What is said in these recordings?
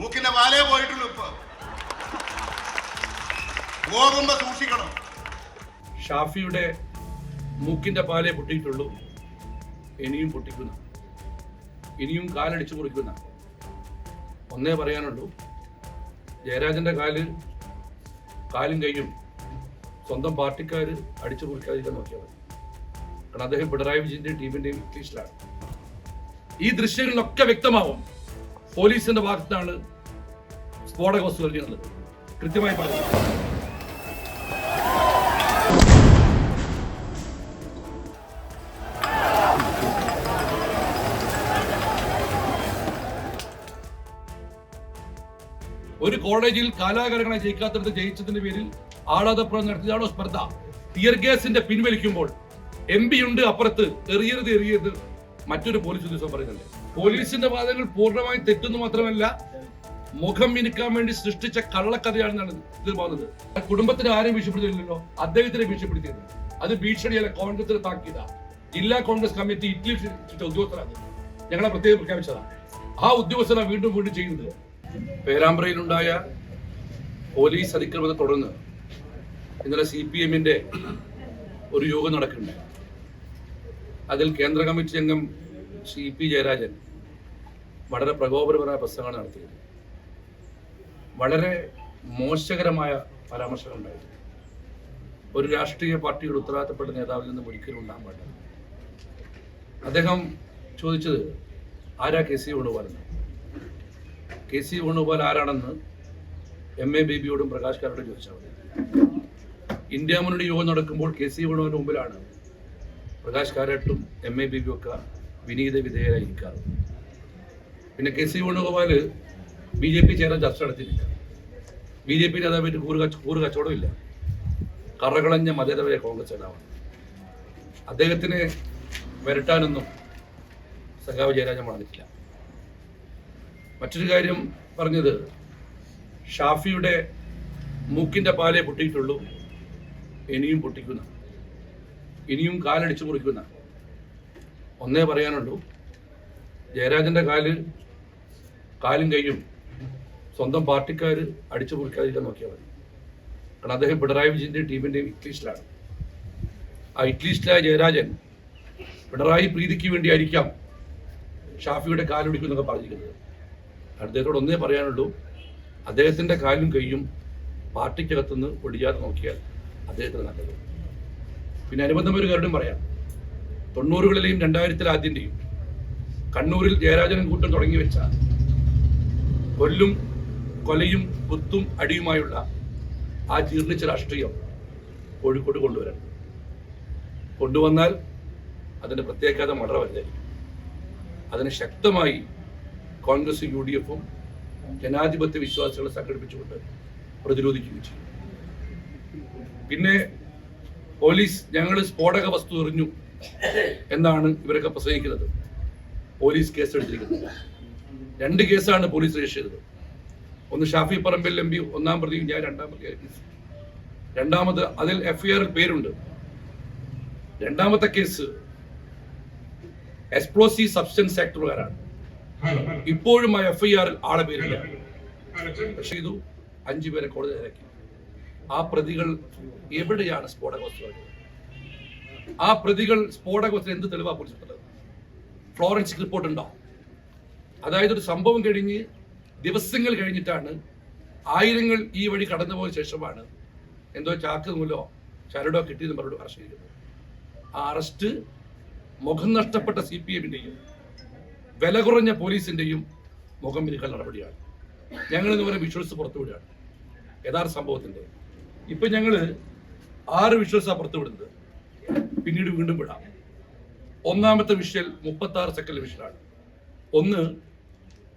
മൂക്കിന്റെ പാലേ പോയിട്ടുള്ളൂ ഇപ്പൊ. പോകുമ്പോ സൂക്ഷിക്കണം. ഷാഫിയുടെ മൂക്കിന്റെ പാലേ പൊട്ടിയിട്ടുള്ളൂ. ഇനിയും പൊട്ടിക്കുന്ന. ഇനിയും കാലടിച്ചു കുറിക്കുന്ന ഒന്നേ പറയാനുള്ളൂ. ജയരാജന്റെ കാൽ കാലും കൈയും സ്വന്തം പാർട്ടിക്കാര് അടിച്ചു കുറിക്കാതിരിക്കാൻ നോക്കിയാൽ മതി കാരണം അദ്ദേഹം പിണറായി വിജയന്റെയും ടീമിന്റെയും ഇംഗ്ലീഷിലാണ് ഈ ദൃശ്യങ്ങളിലൊക്കെ വ്യക്തമാവും. പോലീസിന്റെ ഭാഗത്താണ് സ്ഫോടക വസ്തു എറിയുന്നത് കൃത്യമായി പറഞ്ഞു ഒരു കോളേജിൽ കാലാകാലങ്ങളെ ജയിക്കാത്തടത്ത് ജയിച്ചതിന്റെ പേരിൽ ആളാതപ്പുറം നടത്തിയതാണോ സ്പർദ്ധ? ടിയർ ഗ്യാസിന്റെ പിൻവലിക്കുമ്പോൾ എം ബി ഉണ്ട് അപ്പുറത്ത് എറിയരുത് എറിയരുത്. മറ്റൊരു പോലീസ് ഉദ്യോഗസ്ഥൻ പറയുന്നുണ്ട് പോലീസിന്റെ വാദങ്ങൾ പൂർണമായി തെറ്റെന്ന് മാത്രമല്ല മുഖം മിനുക്കാൻ വേണ്ടി സൃഷ്ടിച്ച കള്ളക്കഥയാണ് ഇതിൽ പോകുന്നത് കുടുംബത്തിന് ആരെയും ഭീഷണിപ്പെടുത്തിയില്ലല്ലോ അദ്ദേഹത്തിനെ ഭീഷണിപ്പെടുത്തിയത് അത് ഭീഷണിയല്ല കോൺഗ്രസിന് താക്കീത ജില്ലാ കോൺഗ്രസ് കമ്മിറ്റി ക്ഷണിച്ച ഉദ്യോഗസ്ഥരാണ് ഞങ്ങളെ പ്രത്യേകം പ്രഖ്യാപിച്ചതാണ്. ആ ഉദ്യോഗസ്ഥനാണ് വീണ്ടും വീണ്ടും ചെയ്യുന്നത്. പേരാമ്പ്രയിലുണ്ടായ പോലീസ് അതിക്രമത്തെ തുടർന്ന് ഇന്നലെ സി പി എമ്മിന്റെ ഒരു യോഗം നടക്കുന്നുണ്ട്. അതിൽ കേന്ദ്ര കമ്മിറ്റി അംഗം സി പി ജയരാജൻ വളരെ പ്രകോപനപരമായ പ്രസംഗമാണ് നടത്തിയത്. വളരെ മോശകരമായ പരാമർശങ്ങൾ ഉണ്ടായിരുന്നു ഒരു രാഷ്ട്രീയ പാർട്ടിയുടെ ഉത്തരവാദിത്തപ്പെട്ട നേതാവിൽ നിന്നും ഒരിക്കലും ഉണ്ടാകാൻ പാടില്ല. അദ്ദേഹം ചോദിച്ചത് ആരാ കെ സി വേണുഗോപാലെന്ന് കെ സി വേണുഗോപാൽ ആരാണെന്ന് എം എ ബേബിയോടും പ്രകാശ് കാരോടും ചോദിച്ചാൽ മതി. ഇന്ത്യ മുന്നണി യോഗം നടക്കുമ്പോൾ കെ സി വേണുവിന് മുമ്പിലാണ് പ്രകാശ് കാരാട്ടും എം എ ബേബിയും ഒക്കെ വിനീത വിധേയരായിരിക്കാറ്. പിന്നെ K C Venugopal B J P ചേരാൻ ചർച്ച നടത്തിയിട്ടില്ല. ബി ജെ പി നേതാവായിട്ട് കൂറ് കച്ച കൂറ് കറകളഞ്ഞ മതേതരവരെ കോൺഗ്രസ് നേതാവാണ്. അദ്ദേഹത്തിന് വരട്ടാനൊന്നും സഖാവ് ജയരാജൻ പറഞ്ഞിട്ടില്ല. മറ്റൊരു കാര്യം പറഞ്ഞത് ഷാഫിയുടെ മൂക്കിന്റെ പാലേ പൊട്ടിയിട്ടുള്ളൂ ഇനിയും പൊട്ടിക്കുന്ന. ഇനിയും കാലടിച്ചു മുറിക്കുന്ന. ഒന്നേ പറയാനുള്ളൂ ജയരാജന്റെ കാൽ കാലും കൈയും സ്വന്തം പാർട്ടിക്കാർ അടിച്ചു പൊളിക്കാതിരിക്കാൻ നോക്കിയാൽ മതി. കാരണം അദ്ദേഹം പിണറായി വിജയന്റെ ടീമിന്റെ ഇറ്റ്ലീസ്റ്റിലാണ് ആ ഇറ്റ്ലീസ്റ്റിലായ ജയരാജൻ പിണറായി പ്രീതിക്ക് വേണ്ടിയായിരിക്കാം ഷാഫിയുടെ കാലൊടിക്കുന്നൊക്കെ പറഞ്ഞിരിക്കുന്നത്. അദ്ദേഹത്തോട് ഒന്നേ പറയാനുള്ളൂ അദ്ദേഹത്തിന്റെ കാലും കൈയും പാർട്ടിക്കകത്തുനിന്ന് ഒടിയാതെ നോക്കിയാൽ അദ്ദേഹത്തിന് നല്ലത്. പിന്നെ അനുബന്ധം ഒരു കാര്യം പറയാം. തൊണ്ണൂറുകളിലെയും രണ്ടായിരത്തിൽ ആദ്യന്റെയും കണ്ണൂരിൽ ജയരാജനും കൂട്ടം തുടങ്ങി വെച്ച കൊല്ലും കൊലയും കുത്തും അടിയുമായുള്ള ആ ജീർണിച്ച രാഷ്ട്രീയം കോഴിക്കോട് കൊണ്ടുവരാൻ. കൊണ്ടുവന്നാൽ അതിന്റെ പ്രത്യാഘാതം വളരെ വലുതായിരിക്കും അതിന് ശക്തമായി കോൺഗ്രസ് യു ഡി എഫും ജനാധിപത്യ വിശ്വാസികളെ സംഘടിപ്പിച്ചുകൊണ്ട് പ്രതിരോധിക്കുകയും ചെയ്യും പിന്നെ പോലീസ് ഞങ്ങൾ സ്ഫോടക വസ്തു എറിഞ്ഞു എന്നാണ് ഇവരൊക്കെ പ്രസംഗിക്കുന്നത്. പോലീസ് കേസെടുത്തിരിക്കുന്നത്. രണ്ട് കേസാണ് പോലീസ് രജിസ്റ്റർ ചെയ്തത്. ഒന്ന് ഷാഫി പറമ്പിൽ എം പി ഒന്നാം പ്രതിയും ഞാൻ രണ്ടാം പ്രതി രണ്ടാമത് അതിൽ എഫ്ഐആറിൽ പേരുണ്ട്. രണ്ടാമത്തെ കേസ് എക്സ്പ്ലോസീവ് സബ്സ്റ്റൻസ് ആക്ട് പ്രകാരമാണ്. ഇപ്പോഴും ആ എഫ്ഐആറിൽ ആളെ പേരില്ല. പക്ഷേ ഇതു അഞ്ചു പേരെ കോടതി ഇറക്കി. ആ പ്രതികൾ എവിടെയാണ് സ്ഫോടക വസ്തു ആ പ്രതികൾ സ്ഫോടക വസ്തു എന്ത് തെളിവാ പൊളിച്ചിട്ടുള്ളത് ഫ്ലോറൻസിക് റിപ്പോർട്ട് ഉണ്ടാവും അതായത് ഒരു സംഭവം കഴിഞ്ഞ് ദിവസങ്ങൾ കഴിഞ്ഞിട്ടാണ് ആയിരങ്ങൾ ഈ വഴി കടന്നുപോയ ശേഷമാണ് എന്തോ ചാക്ക് മൂലോ ചരടോ കിട്ടിയെന്ന് പറഞ്ഞു അറസ്റ്റ് ചെയ്തത്. ആ അറസ്റ്റ് മുഖം നഷ്ടപ്പെട്ട സി പി എമ്മിന്റെയും വില കുറഞ്ഞ പോലീസിന്റെയും മുഖം മിനുക്കൽ നടപടിയാണ്. ഞങ്ങൾ ഇന്ന് വരെ വിഷ്വൽസ് പുറത്തുവിടുകയാണ് യഥാർത്ഥ സംഭവത്തിന്റെ. ഇപ്പൊ ഞങ്ങൾ ആറ് വിഷ്വൽസാണ് പുറത്തുവിടുന്നത് പിന്നീട് വീണ്ടും വിടാം. ഒന്നാമത്തെ മിഷൻ മുപ്പത്തി ആറ് സെക്കൻഡ് മിഷനാണ് ഒന്ന്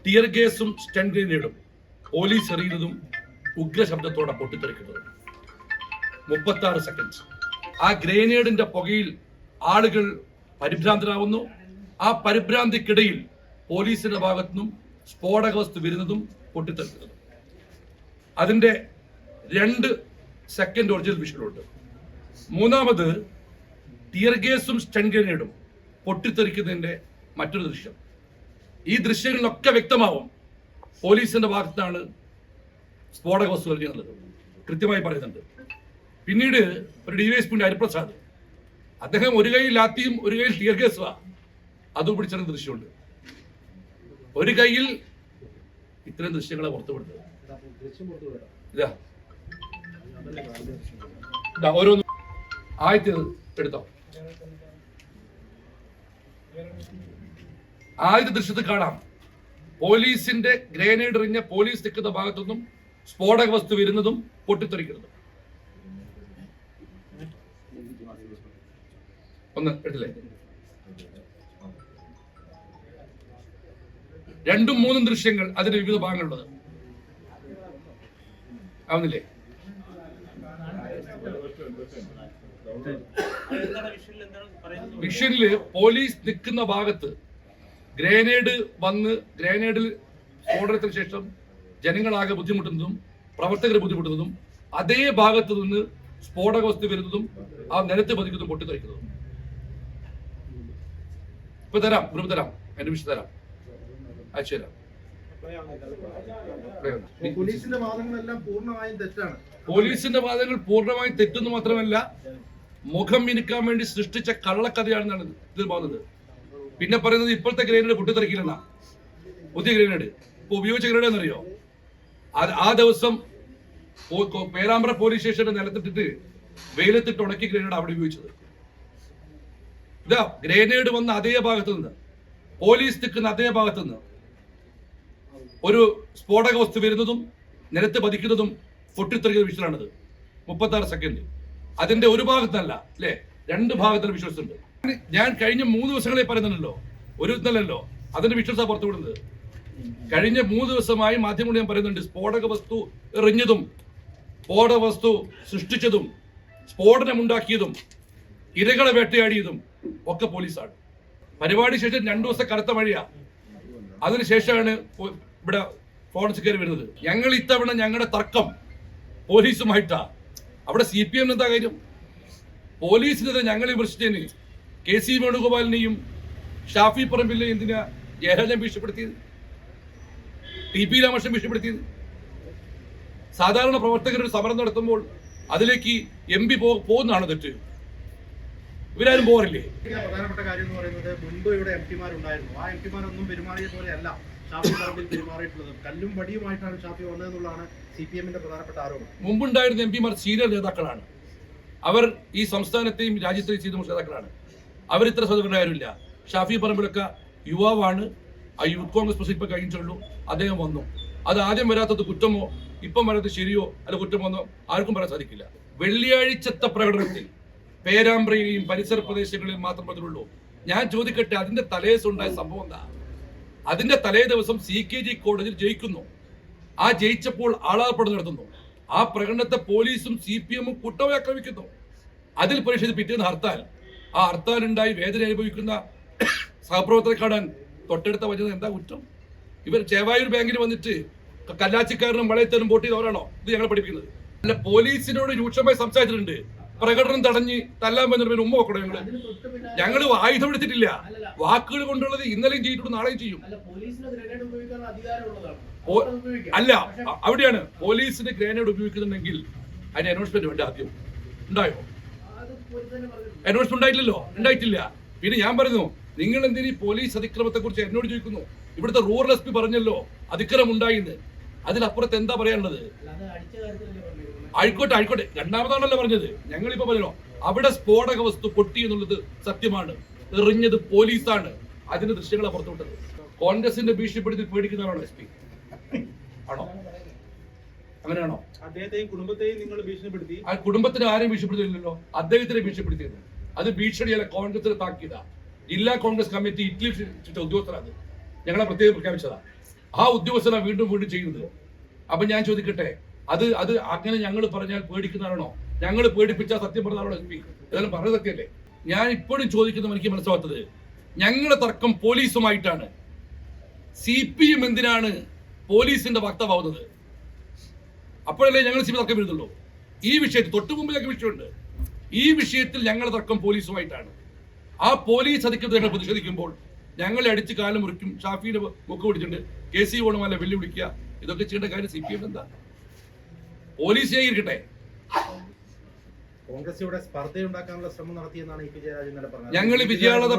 ടിയർ ഗ്യാസും സ്റ്റൺ ഗ്രനേഡും പോലീസ് എറിയുന്നതും ഉഗ്ര ശബ്ദത്തോടെ പൊട്ടിത്തെറിക്കുന്നതും. മുപ്പത്തി ആറ് സെക്കൻഡ്സ് ആ ഗ്രനേഡിന്റെ പുകയിൽ ആളുകൾ പരിഭ്രാന്തരാവുന്നു. ആ പരിഭ്രാന്തിക്കിടയിൽ പോലീസിന്റെ ഭാഗത്തു നിന്നും സ്ഫോടക വസ്തു വരുന്നതും പൊട്ടിത്തെറിക്കുന്നതും. അതിന്റെ രണ്ട് സെക്കൻഡ് ഒറിജിനൽ വിഷയമുണ്ട് മൂന്നാമത് ടിയർ ഗ്യാസും ഗ്രനേഡും പൊട്ടിത്തെറിക്കുന്നതിന്റെ മറ്റൊരു ദൃശ്യം. ഈ ദൃശ്യങ്ങളിലൊക്കെ വ്യക്തമാവും പോലീസിന്റെ ഭാഗത്താണ് സ്ഫോടക വസ്തുക്കൾ ചെയ്യുന്നത്. കൃത്യമായി പറയുന്നുണ്ട്. പിന്നീട് ഒരു ഡി വൈസ് പിന്നെ ഹരിപ്രസാദ്. അദ്ദേഹം ഒരു കൈയിൽ ലാത്തിയും ഒരു കൈയിൽ ടിയർ കേസുവാ അതും പിടിച്ചിരുന്ന ദൃശ്യമുണ്ട്. ഒരു കൈയിൽ ഇത്തരം ദൃശ്യങ്ങളെ പുറത്തുവിടുന്നത്. ഇതാ. ഓരോന്ന്. ആദ്യത്തെ എടുത്തോ. ആദ്യത്തെ ദൃശ്യത്തിൽ കാണാം. പോലീസിന്റെ ഗ്രേനേഡ് എറിഞ്ഞ പോലീസ് നിൽക്കുന്ന ഭാഗത്തുനിന്നും സ്ഫോടക വസ്തു വരുന്നതും പൊട്ടിത്തെറിക്കുന്നതും. ഒന്ന് കേട്ടില്ലേ രണ്ടും മൂന്നും ദൃശ്യങ്ങൾ അതിന്റെ വിവിധ ഭാഗങ്ങളുള്ളത്. ആവുന്നില്ലേ? മിഷനിൽ പോലീസ് നിൽക്കുന്ന ഭാഗത്ത് ഗ്രേനേഡ് വന്ന് ഗ്രേനേഡിൽ സ്ഫോടനത്തിന് ശേഷം ജനങ്ങളാകെ ബുദ്ധിമുട്ടുന്നതും പ്രവർത്തകർ ബുദ്ധിമുട്ടുന്നതും അതേ ഭാഗത്ത് നിന്ന് സ്ഫോടക വസ്തു വരുന്നതും ആ നിലത്ത് പതിക്കുന്നതും പൊട്ടിത്തെറിക്കുന്നതും. ഇപ്പൊ തരാം ഗ്രൂപ്പ് തരാം എന്റെ വിഷയം തരാം. അയച്ചു പൂർണമായും തെറ്റാണ്. പോലീസിന്റെ വാദങ്ങൾ പൂർണമായും തെറ്റെന്ന് മാത്രമല്ല മുഖം മിനുക്കാൻ വേണ്ടി സൃഷ്ടിച്ച കള്ളക്കഥയാണെന്നാണ് ഇതിൽ പോകുന്നത് പിന്നെ പറയുന്നത് ഇപ്പോഴത്തെ ഗ്രേനേഡ് പൊട്ടിത്തെറിക്കില്ലെന്നാ പുതിയ ഗ്രേനേഡ്. ഇപ്പൊ ഉപയോഗിച്ച ഗ്രേനേഡ് എന്നറിയോ? ആ ദിവസം പേരാമ്പ്ര പോലീസ് സ്റ്റേഷന്റെ നിലത്തിട്ടിട്ട് വെയിലത്തിട്ട് ഉണക്കി ഗ്രേനേഡ് അവിടെ ഉപയോഗിച്ചത്. ഇതാ ഗ്രേനേഡ് വന്ന അതേ ഭാഗത്ത് നിന്ന് പോലീസ് നിൽക്കുന്ന അതേ ഭാഗത്ത് നിന്ന് ഒരു സ്ഫോടക വസ്തു വരുന്നതും നിലത്ത് പതിക്കുന്നതും പൊട്ടിത്തെറിക്കുന്ന വിഷയമാണിത്. മുപ്പത്തി ആറ് സെക്കൻഡ് അതിന്റെ ഒരു ഭാഗത്തല്ല അല്ലേ? രണ്ട് ഭാഗത്തിന് വിശ്വസിച്ചുണ്ട് ഞാൻ കഴിഞ്ഞ മൂന്ന് ദിവസങ്ങളെ പറയുന്നുണ്ടല്ലോ ഒരു ഇന്നലല്ലോ അതിന്റെ വിശ്വസ പുറത്തുവിടുന്നത് കഴിഞ്ഞ മൂന്ന് ദിവസമായി മാധ്യമങ്ങൾ ഞാൻ പറയുന്നുണ്ട് സ്ഫോടക വസ്തു എറിഞ്ഞതും സ്ഫോടക വസ്തു സൃഷ്ടിച്ചതും സ്ഫോടനമുണ്ടാക്കിയതും ഇരകളെ വേട്ടയാടിയതും ഒക്കെ പോലീസാണ്. പരിപാടി ശേഷം രണ്ടു ദിവസം കറുത്ത മഴയാ. അതിനുശേഷമാണ് ഇവിടെ ഫോറൻസിക് വരുന്നത്. ഞങ്ങൾ ഇത്തവണ ഞങ്ങളുടെ തർക്കം പോലീസുമായിട്ടാ. അവിടെ സി പി എം എന്താ കാര്യം? പോലീസിനെതിരെ ഞങ്ങൾ വിമർശിച്ചതിന് കെ സി വേണുഗോപാലിനെയും ഷാഫി പറമ്പിലെ എന്തിനാ ജയരാജൻ ഭീഷണിപ്പെടുത്തിയത്? ടി പി രാമകൃഷ്ണൻ ഭീഷണിപ്പെടുത്തിയത്? സാധാരണ പ്രവർത്തകർ ഒരു സമരം നടത്തുമ്പോൾ അതിലേക്ക് എം പി പോകുന്നതാണ് തെറ്റ്? ഇവരാരും പോറില്ലേ പ്രധാനപ്പെട്ട കാര്യം എന്ന് പറയുന്നത് മുൻപ് ഇവിടെ എം പിമാരുണ്ടായിരുന്നു ആ എം പിമാരൊന്നും പെരുമാറിയ പോലെയല്ല. ഷാഫി പറമ്പിൽ പെരുമാറിയിട്ടുള്ളത്? കല്ലും വടിയുമായിട്ടാണ് ഷാഫി വന്നതെന്നുള്ളതാണ് സി പി എമ്മിന്റെ പ്രധാനപ്പെട്ട ആരോപണം. മുമ്പുണ്ടായിരുന്ന എം പിമാർ സീനിയർ നേതാക്കളാണ്. അവർ ഈ സംസ്ഥാനത്തെയും രാജ്യത്തെയും ചെയ്ത നേതാക്കളാണ്. അവർ ഇത്ര ഷാഫി പറമ്പിലൊക്കെ യുവാവാണ്. ആ യൂത്ത് കോൺഗ്രസ് പ്രസിഡന്റ് കഴിഞ്ഞിട്ടുള്ളൂ. അദ്ദേഹം വന്നു. അത് ആദ്യം വരാത്തത് കുറ്റമോ ഇപ്പം വരാത്തത് ശരിയോ അല്ല കുറ്റമോ എന്നോ ആർക്കും പറയാൻ സാധിക്കില്ല. വെള്ളിയാഴ്ചത്തെ പ്രകടനത്തിൽ പേരാമ്പ്രയിലെയും പരിസര പ്രദേശങ്ങളിലും മാത്രം അതിലുള്ളൂ ഞാൻ ചോദിക്കട്ടെ അതിന്റെ തലേസുണ്ടായ സംഭവം എന്താ? അതിന്റെ തലേ ദിവസം സി കെ ജി കോടതിയിൽ ജയിക്കുന്നു. ആ ജയിച്ചപ്പോൾ ആളാർപ്പടം നടത്തുന്നു. ആ പ്രകടനത്തെ പോലീസും സി പി എമ്മും കുട്ടവെ ആക്രമിക്കുന്നു അതിൽ പ്രതിഷേധി പിറ്റേന്ന് ഹർത്താൽ. ആ ഹർത്താൽ ഉണ്ടായി വേദന അനുഭവിക്കുന്ന സഹപ്രവർത്തകരെ തൊട്ടടുത്ത വചനം എന്താ കുറ്റം? ഇവർ ചേവായൂർ ബാങ്കിൽ വന്നിട്ട് കല്ലാച്ചിക്കാരനും വളയത്തനും വോട്ട് ചെയ്തവരാണോ ഇത് ഞങ്ങൾ പഠിപ്പിക്കുന്നത്. അല്ല പോലീസിനോട് രൂക്ഷമായി സംസാരിച്ചിട്ടുണ്ട്. പ്രകടനം തടഞ്ഞ് തല്ലാൻ പറഞ്ഞ ഉമ്മ വെക്കണം ഞങ്ങൾ? ഞങ്ങൾ ആയുധം എടുത്തിട്ടില്ല. വാക്കുകൾ കൊണ്ടുള്ളത് ഇന്നലെയും ചെയ്തിട്ടുണ്ട് നാളെയും ചെയ്യും. അല്ല അവിടെയാണ് പോലീസിന് ഗ്രനേഡ് ഉപയോഗിക്കുന്നുണ്ടെങ്കിൽ അതിന് അനൗൺസ്മെന്റ് വേണ്ട ആദ്യം. ഉണ്ടായോ? അനൗൺസ്മെന്റ് ഉണ്ടായിട്ടില്ലല്ലോ? ഉണ്ടായിട്ടില്ല. പിന്നെ ഞാൻ പറഞ്ഞു നിങ്ങൾ എന്തിനീ പോലീസ് അതിക്രമത്തെ കുറിച്ച് എന്നോട് ചോദിക്കുന്നു? ഇവിടുത്തെ റൂറൽ എസ് പി പറഞ്ഞല്ലോ അതിക്രമം ഉണ്ടായിന്ന്. അതിലപ്പുറത്ത് എന്താ പറയാനുള്ളത്? ആയിക്കോട്ടെ ആയിക്കോട്ടെ. രണ്ടാമതാണല്ലോ പറഞ്ഞത്. ഞങ്ങളിപ്പോ പറഞ്ഞോ അവിടെ സ്ഫോടക വസ്തു പൊട്ടി എന്നുള്ളത് സത്യമാണ്. എറിഞ്ഞത് പോലീസാണ്. അതിന്റെ ദൃശ്യങ്ങളെ പുറത്തുവിട്ടത്. കോൺഗ്രസിന്റെ ഭീഷണിപ്പെടുത്തി പേടിക്കുന്നതാണോ എസ് പി? ആണോ? അങ്ങനെയാണോ? അദ്ദേഹത്തെയും കുടുംബത്തെയും നിങ്ങൾ ഭീഷണിപ്പെടുത്തി. ആ കുടുംബത്തിന് ആരെയും ഭീഷണിപ്പെടുത്തിയില്ലല്ലോ? അദ്ദേഹത്തിനെ ഭീഷണിപ്പെടുത്തിയത്. അത് ഭീഷണിയല്ല കോൺഗ്രസിനെ താക്കിയതാ. ജില്ലാ കോൺഗ്രസ് കമ്മിറ്റി ഇറ്റലി ക്ഷണിച്ച ഉദ്യോഗസ്ഥരാണ് ഞങ്ങളെ പ്രത്യേകം പ്രഖ്യാപിച്ചതാ. ആ ഉദ്യോഗസ്ഥനാണ് വീണ്ടും വീണ്ടും ചെയ്യുന്നത്. അപ്പൊ ഞാൻ ചോദിക്കട്ടെ അത് അത് അങ്ങനെ ഞങ്ങൾ പറഞ്ഞാൽ പേടിക്കുന്നതാണോ? ഞങ്ങൾ പേടിപ്പിച്ചാൽ സത്യം പറഞ്ഞാണോ എം പി ഇതെല്ലാം പറഞ്ഞ സത്യമല്ലേ ഞാൻ ഇപ്പോഴും ചോദിക്കുന്നത് എനിക്ക് മനസ്സിലാത്തത് ഞങ്ങളുടെ തർക്കം പോലീസുമായിട്ടാണ്. സി പി എം എന്തിനാണ് പോലീസിന്റെ വക്താവുന്നത് അപ്പോഴല്ലേ ഞങ്ങൾ സി പി തർക്കം വരുന്നുള്ളൂ. ഈ വിഷയത്തിൽ തൊട്ടു മുമ്പ് ഞങ്ങൾക്ക് വിഷയമുണ്ട്. ഈ വിഷയത്തിൽ ഞങ്ങളുടെ തർക്കം പോലീസുമായിട്ടാണ്. ആ പോലീസ് ഞങ്ങൾ പ്രതിഷേധിക്കുമ്പോൾ ഞങ്ങളെ അടിച്ച് കാലം മുറിക്കും ഷാഫിയുടെ മുക്ക് പിടിച്ചിട്ടുണ്ട് കെ സി ഓണമല്ല വെല്ലുവിളിക്കുക. ഇതൊക്കെ ചെയ്യേണ്ട കാര്യം സി പി എം എന്താ? പോലീസ് ചെയ്തിരിക്കട്ടെ. കോൺഗ്രസ് ഇവിടെ സ്പർദ്ധയുണ്ടാക്കാനുള്ള ശ്രമം നടത്തിയെന്നാണ് ഇ പി ഇന്നലെ പറഞ്ഞത്. ഞങ്ങൾ വിജയാളത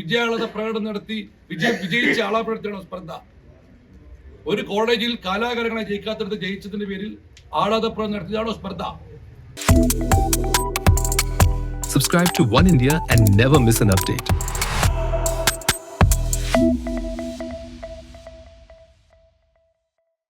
വിജയാളത പ്രകടനം നടത്തി വിജയ വിജയിച്ച ആളാപ്പെടുത്തണം സ്പർദ്ധ? ഒരു കോളേജിൽ കാലാകാലങ്ങളെ ജയിക്കാത്തടത്ത് ജയിച്ചതിന്റെ പേരിൽ ആളാത പ്രകടനം നടത്തിയതാണോ സ്പർദ്ധ? Subscribe to One India and never miss an update.